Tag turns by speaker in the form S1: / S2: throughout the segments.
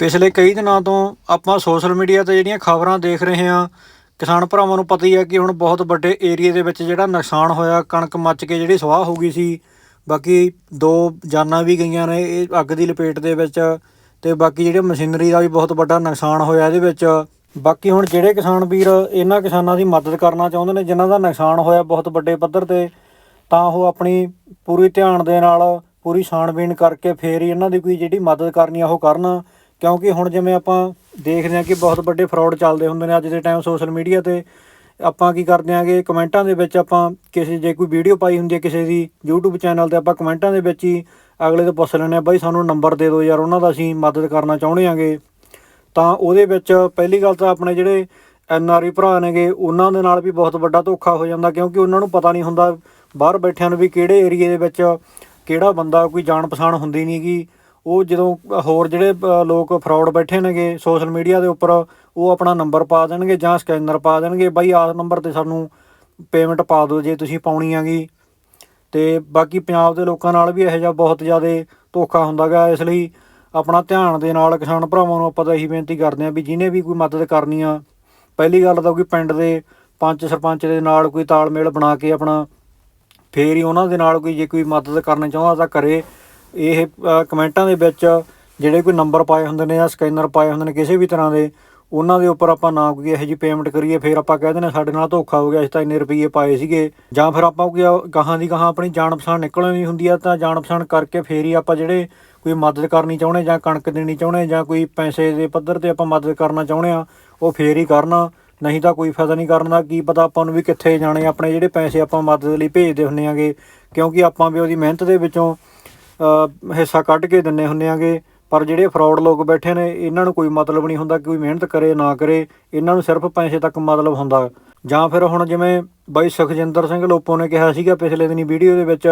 S1: ਪਿਛਲੇ ਕਈ ਦਿਨਾਂ ਤੋਂ ਆਪਾਂ ਸੋਸ਼ਲ ਮੀਡੀਆ ਤੇ ਜਿਹੜੀਆਂ ਖਬਰਾਂ ਦੇਖ ਰਹੇ ਹਾਂ, ਕਿਸਾਨ ਭਰਾਵਾਂ ਨੂੰ ਪਤਾ ਹੀ ਹੈ ਕਿ ਹੁਣ ਬਹੁਤ ਵੱਡੇ ਏਰੀਏ ਦੇ ਵਿੱਚ ਜਿਹੜਾ ਨੁਕਸਾਨ ਹੋਇਆ, ਕਣਕ ਮੱਚ ਕੇ ਜਿਹੜੀ ਸਵਾਹ ਹੋ ਗਈ ਸੀ, ਬਾਕੀ ਦੋ ਜਾਨਾਂ ਵੀ ਗਈਆਂ ਨੇ, ਇਹ ਅੱਗ ਦੀ ਲਪੇਟ ਦੇ ਵਿੱਚ ਤੇ ਬਾਕੀ ਜਿਹੜੇ ਮਸ਼ੀਨਰੀ ਦਾ ਵੀ ਬਹੁਤ ਵੱਡਾ ਨੁਕਸਾਨ ਹੋਇਆ ਇਹਦੇ ਵਿੱਚ। ਬਾਕੀ ਹੁਣ ਜਿਹੜੇ ਕਿਸਾਨ ਵੀਰ ਇਹਨਾਂ ਕਿਸਾਨਾਂ ਦੀ ਮਦਦ ਕਰਨਾ ਚਾਹੁੰਦੇ ਨੇ, ਜਿਨ੍ਹਾਂ ਦਾ ਨੁਕਸਾਨ ਹੋਇਆ ਬਹੁਤ ਵੱਡੇ ਪੱਧਰ ਤੇ, ਤਾਂ ਉਹ ਆਪਣੀ ਪੂਰੀ ਧਿਆਨ ਦੇ ਨਾਲ, ਪੂਰੀ ਛਾਣਬੀਣ ਕਰਕੇ ਫੇਰ ਹੀ ਇਹਨਾਂ ਦੀ ਕੋਈ ਜਿਹੜੀ ਮਦਦ ਕਰਨੀ ਆ ਉਹ ਕਰਨ। ਕਿਉਂਕਿ ਹੁਣ ਜਿਵੇਂ ਆਪਾਂ ਦੇਖਦੇ ਹਾਂ ਕਿ ਬਹੁਤ ਵੱਡੇ ਫਰਾਡ ਚੱਲਦੇ ਹੁੰਦੇ ਨੇ ਅੱਜ ਦੇ ਟਾਈਮ ਸੋਸ਼ਲ ਮੀਡੀਆ ਤੇ, ਆਪਾਂ ਕੀ ਕਰਦੇ ਆਂਗੇ ਕਮੈਂਟਾਂ ਦੇ ਵਿੱਚ ਆਪਾਂ ਕਿਸੇ, ਜੇ ਕੋਈ ਵੀਡੀਓ ਪਾਈ ਹੁੰਦੀ ਹੈ ਕਿਸੇ ਦੀ YouTube ਚੈਨਲ ਤੇ, ਆਪਾਂ ਕਮੈਂਟਾਂ ਦੇ ਵਿੱਚ ਹੀ ਅਗਲੇ ਤੋਂ ਪੁੱਛ ਲੈਂਦੇ ਆ ਬਾਈ ਸਾਨੂੰ ਨੰਬਰ ਦੇ ਦਿਓ ਯਾਰ, ਉਹਨਾਂ ਦਾ ਅਸੀਂ ਮਦਦ ਕਰਨਾ ਚਾਹੁੰਦੇ ਆਂਗੇ ਤਾਂ ਉਹਦੇ ਵਿੱਚ ਪਹਿਲੀ ਗੱਲ ਤਾਂ ਆਪਣੇ ਜਿਹੜੇ ਐਨ ਆਰ ਆਈ ਭਰਾ ਨੇਗੇ, ਉਹਨਾਂ ਦੇ ਨਾਲ ਵੀ ਬਹੁਤ ਵੱਡਾ ਧੋਖਾ ਹੋ ਜਾਂਦਾ ਕਿਉਂਕਿ ਉਹਨਾਂ ਨੂੰ ਪਤਾ ਨਹੀਂ ਹੁੰਦਾ ਬਾਹਰ ਬੈਠਿਆਂ ਨੂੰ ਵੀ ਕਿਹੜੇ ਏਰੀਏ ਦੇ ਵਿੱਚ ਕਿਹੜਾ ਬੰਦਾ ਕੋਈ ਜਾਣ ਪਛਾਣ ਹੁੰਦੀ ਨਹੀਂਗੀ ਉਹ ਜਦੋਂ, ਹੋਰ ਜਿਹੜੇ ਲੋਕ ਫਰਾਡ ਬੈਠੇ ਨੇਗੇ ਸੋਸ਼ਲ ਮੀਡੀਆ ਦੇ ਉੱਪਰ, ਉਹ ਆਪਣਾ ਨੰਬਰ ਪਾ ਦੇਣਗੇ ਜਾਂ ਸਕੈਨਰ ਪਾ ਦੇਣਗੇ, ਬਾਈ ਆਹ ਨੰਬਰ ਤੇ ਸਾਨੂੰ ਪੇਮੈਂਟ ਪਾ ਦਿਓ ਜੇ ਤੁਸੀਂ ਪਾਉਣੀ ਹੈਗੀ। ਤੇ ਬਾਕੀ ਪੰਜਾਬ ਦੇ ਲੋਕਾਂ ਨਾਲ ਵੀ ਇਹੋ ਜਿਹਾ ਬਹੁਤ ਜ਼ਿਆਦਾ ਧੋਖਾ ਹੁੰਦਾ ਗਾ, ਇਸ ਲਈ ਆਪਣਾ ਧਿਆਨ ਦੇ ਨਾਲ ਕਿਸਾਨ ਭਰਾਵਾਂ ਨੂੰ ਆਪਾਂ ਤਾਂ ਇਹੀ ਬੇਨਤੀ ਕਰਦੇ ਹਾਂ ਵੀ ਜਿਹਨੇ ਵੀ ਕੋਈ ਮਦਦ ਕਰਨੀ ਆ, ਪਹਿਲੀ ਗੱਲ ਤਾਂ ਕੋਈ ਪਿੰਡ ਦੇ ਪੰਚ ਸਰਪੰਚ ਦੇ ਨਾਲ ਕੋਈ ਤਾਲਮੇਲ ਬਣਾ ਕੇ ਆਪਣਾ ਫੇਰ ਹੀ ਉਹਨਾਂ ਦੇ ਨਾਲ ਕੋਈ ਜੇ ਕੋਈ ਮਦਦ ਕਰਨਾ ਚਾਹੁੰਦਾ ਤਾਂ ਕਰੇ। ਇਹ ਕਮੈਂਟਾਂ ਦੇ ਵਿੱਚ ਜਿਹੜੇ ਕੋਈ ਨੰਬਰ ਪਾਏ ਹੁੰਦੇ ਨੇ ਜਾਂ ਸਕੈਨਰ ਪਾਏ ਹੁੰਦੇ ਨੇ ਕਿਸੇ ਵੀ ਤਰ੍ਹਾਂ ਦੇ, ਉਹਨਾਂ ਦੇ ਉੱਪਰ ਆਪਾਂ ਨਾ ਕੋਈ ਇਹੋ ਜਿਹੀ ਪੇਮੈਂਟ ਕਰੀਏ, ਫਿਰ ਆਪਾਂ ਕਹਿ ਦਿੰਦੇ ਸਾਡੇ ਨਾਲ ਧੋਖਾ ਹੋ ਗਿਆ, ਅਸੀਂ ਤਾਂ ਇੰਨੇ ਰੁਪਏ ਪਾਏ ਸੀਗੇ। ਜਾਂ ਫਿਰ ਆਪਾਂ ਕੋਈ ਗਾਹਾਂ ਦੀ ਗਾਹਾਂ ਆਪਣੀ ਜਾਣ ਪਛਾਣ ਨਿਕਲਣੀ ਹੁੰਦੀ ਆ, ਤਾਂ ਜਾਣ ਪਛਾਣ ਕਰਕੇ ਫੇਰ ਹੀ ਆਪਾਂ ਜਿਹੜੇ ਕੋਈ ਮਦਦ ਕਰਨੀ ਚਾਹੁੰਦੇ ਜਾਂ ਕਣਕ ਦੇਣੀ ਚਾਹੁੰਦੇ ਜਾਂ ਕੋਈ ਪੈਸੇ ਦੇ ਪੱਧਰ ਤੇ ਆਪਾਂ ਮਦਦ ਕਰਨਾ ਚਾਹੁੰਦੇ ਆ, ਉਹ ਫੇਰ ਹੀ ਕਰਨਾ। ਨਹੀਂ ਤਾਂ ਕੋਈ ਫਾਇਦਾ ਨਹੀਂ ਕਰਨ ਦਾ ਕੀ ਪਤਾ ਆਪਾਂ ਨੂੰ ਵੀ ਕਿੱਥੇ ਜਾਣੇ ਆਪਣੇ ਜਿਹੜੇ ਪੈਸੇ ਆਪਾਂ ਮਦਦ ਲਈ ਭੇਜਦੇ ਹੁੰਨੇ ਆਗੇ, ਕਿਉਂਕਿ ਆਪਾਂ ਵੀ ਉਹਦੀ ਮਿਹਨਤ ਦੇ ਵਿੱਚੋਂ ਹਿੱਸਾ ਕੱਢ ਕੇ ਦਿੰਨੇ ਹੁੰਨੇ ਆਗੇ, ਪਰ ਜਿਹੜੇ ਫਰਾਡ ਲੋਕ ਬੈਠੇ ਨੇ, ਇਹਨਾਂ ਨੂੰ ਕੋਈ ਮਤਲਬ ਨਹੀਂ ਹੁੰਦਾ ਕਿ ਕੋਈ ਮਿਹਨਤ ਕਰੇ, ਨਾ ਕਰੇ। ਇਹਨਾਂ ਨੂੰ ਸਿਰਫ ਪੈਸੇ ਤੱਕ ਮਤਲਬ ਹੁੰਦਾ। ਜਾਂ ਫਿਰ ਹੁਣ ਜਿਵੇਂ ਬਾਈ ਸੁਖਜਿੰਦਰ ਸਿੰਘ ਲੋਪੋ ਨੇ ਕਿਹਾ ਸੀਗਾ ਪਿਛਲੇ ਦਿਨੀ ਵੀਡੀਓ ਦੇ ਵਿੱਚ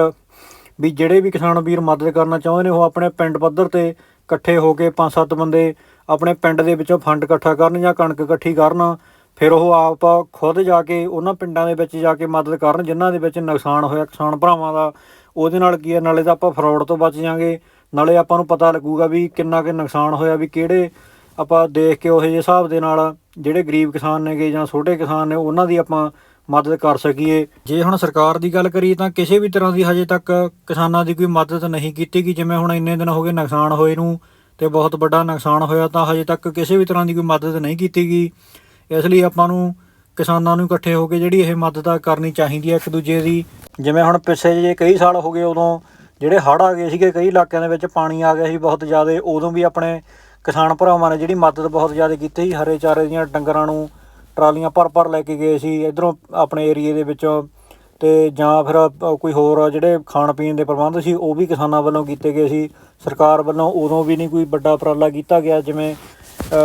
S1: ਵੀ ਜਿਹੜੇ ਵੀ ਕਿਸਾਨ ਵੀਰ ਮਦਦ ਕਰਨਾ ਚਾਹੁੰਦੇ ਨੇ, ਉਹ ਆਪਣੇ ਪਿੰਡ ਪੱਧਰ ਤੇ ਇਕੱਠੇ ਹੋ ਕੇ ਪੰਜ ਸੱਤ ਬੰਦੇ ਆਪਣੇ ਪਿੰਡ ਦੇ ਵਿੱਚੋਂ ਫੰਡ ਇਕੱਠਾ ਕਰਨ ਜਾਂ ਕਣਕ ਇਕੱਠੀ ਕਰਨ, ਫਿਰ ਉਹ ਆਪ ਖੁਦ ਜਾ ਕੇ ਉਹਨਾਂ ਪਿੰਡਾਂ ਦੇ ਵਿੱਚ ਜਾ ਕੇ ਮਦਦ ਕਰਨ, ਜਿਨ੍ਹਾਂ ਦੇ ਵਿੱਚ ਨੁਕਸਾਨ ਹੋਇਆ ਕਿਸਾਨ ਭਰਾਵਾਂ ਦਾ। ਉਹਦੇ ਨਾਲ ਕੀ ਹੈ, ਨਾਲੇ ਤਾਂ ਆਪਾਂ ਫਰਾਡ ਤੋਂ ਬਚ ਜਾਾਂਗੇ। ਨਾਲੇ ਆਪਾਂ ਨੂੰ ਪਤਾ ਲੱਗੂਗਾ ਵੀ ਕਿੰਨਾ ਕੁ ਨੁਕਸਾਨ ਹੋਇਆ, ਵੀ ਕਿਹੜੇ ਆਪਾਂ ਦੇਖ ਕੇ ਉਹੋ ਜਿਹੇ ਹਿਸਾਬ ਦੇ ਨਾਲ ਜਿਹੜੇ ਗਰੀਬ ਕਿਸਾਨ ਨੇਗੇ ਜਾਂ ਛੋਟੇ ਕਿਸਾਨ ਨੇ, ਉਹਨਾਂ ਦੀ ਆਪਾਂ ਮਦਦ ਕਰ ਸਕੀਏ। ਜੇ ਹੁਣ ਸਰਕਾਰ ਦੀ ਗੱਲ ਕਰੀਏ ਤਾਂ ਕਿਸੇ ਵੀ ਤਰ੍ਹਾਂ ਦੀ ਹਜੇ ਤੱਕ ਕਿਸਾਨਾਂ ਦੀ ਕੋਈ ਮਦਦ ਨਹੀਂ ਕੀਤੀ ਗਈ, ਜਿਵੇਂ ਹੁਣ ਇੰਨੇ ਦਿਨ ਹੋ ਗਏ ਨੁਕਸਾਨ ਹੋਏ ਨੂੰ ਤੇ ਬਹੁਤ ਵੱਡਾ ਨੁਕਸਾਨ ਹੋਇਆ, ਤਾਂ ਹਜੇ ਤੱਕ ਕਿਸੇ ਵੀ ਤਰ੍ਹਾਂ ਦੀ ਕੋਈ ਮਦਦ ਨਹੀਂ ਕੀਤੀ ਗਈ। ਇਸ ਲਈ ਆਪਾਂ ਨੂੰ ਕਿਸਾਨਾਂ ਨੂੰ ਇਕੱਠੇ ਹੋ ਕੇ ਜਿਹੜੀ ਇਹ ਮਦਦ ਕਰਨੀ ਚਾਹੀਦੀ ਹੈ ਇੱਕ ਦੂਜੇ ਦੀ। ਜਿਵੇਂ ਹੁਣ ਪਿੱਛੇ ਜੇ ਕਈ ਸਾਲ ਹੋ ਗਏ ਉਦੋਂ ਜਿਹੜੇ ਹੜ੍ਹ ਆ ਗਏ ਸੀਗੇ, ਕਈ ਇਲਾਕਿਆਂ ਦੇ ਵਿੱਚ ਪਾਣੀ ਆ ਗਿਆ ਸੀ ਬਹੁਤ ਜ਼ਿਆਦਾ, ਉਦੋਂ ਵੀ ਆਪਣੇ ਕਿਸਾਨ ਭਰਾਵਾਂ ਨੇ ਜਿਹੜੀ ਮਦਦ ਬਹੁਤ ਜ਼ਿਆਦਾ ਕੀਤੀ ਸੀ। ਹਰੇ ਚਾਰੇ ਦੀਆਂ ਡੰਗਰਾਂ ਨੂੰ ਟਰਾਲੀਆਂ ਭਰ ਭਰ ਲੈ ਕੇ ਗਏ ਸੀ, ਇਧਰੋਂ ਆਪਣੇ ਏਰੀਏ ਦੇ ਵਿੱਚੋਂ। ਤੇ ਜਾਂ ਫਿਰ ਕੋਈ ਹੋਰ ਜਿਹੜੇ ਖਾਣ ਪੀਣ ਦੇ ਪ੍ਰਬੰਧ ਸੀ, ਉਹ ਵੀ ਕਿਸਾਨਾਂ ਵੱਲੋਂ ਕੀਤੇ ਗਏ ਸੀ। ਸਰਕਾਰ ਵੱਲੋਂ ਉਦੋਂ ਵੀ ਨਹੀਂ ਕੋਈ ਵੱਡਾ ਉਪਰਾਲਾ ਕੀਤਾ ਗਿਆ, ਜਿਵੇਂ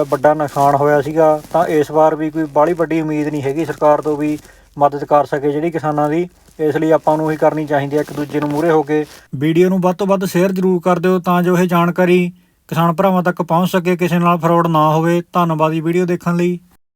S1: ਵੱਡਾ ਨੁਕਸਾਨ ਹੋਇਆ ਸੀਗਾ, ਤਾਂ ਇਸ ਵਾਰ ਵੀ ਕੋਈ ਬਾਹਲੀ ਵੱਡੀ ਉਮੀਦ ਨਹੀਂ ਹੈਗੀ ਸਰਕਾਰ ਤੋਂ ਵੀ ਮਦਦ ਕਰ ਸਕੇ ਜਿਹੜੀ ਕਿਸਾਨਾਂ ਦੀ। ਇਸ ਲਈ ਆਪਾਂ ਨੂੰ ਹੀ ਕਰਨੀ ਚਾਹੀਦੀ ਹੈ ਇੱਕ ਦੂਜੇ ਨੂੰ ਮੂਹਰੇ ਹੋ ਕੇ। ਵੀਡੀਓ ਨੂੰ ਵੱਧ ਤੋਂ ਵੱਧ ਸ਼ੇਅਰ ਜ਼ਰੂਰ ਕਰ ਦਿਓ ਤਾਂ ਜੋ ਇਹ ਜਾਣਕਾਰੀ ਕਿਸਾਨ ਭਰਾਵਾਂ ਤੱਕ ਪਹੁੰਚ ਸਕੇ, ਕਿਸੇ ਨਾਲ ਫਰਾਡ ਨਾ ਹੋਵੇ। ਧੰਨਵਾਦ ਜੀ ਵੀਡੀਓ ਦੇਖਣ ਲਈ।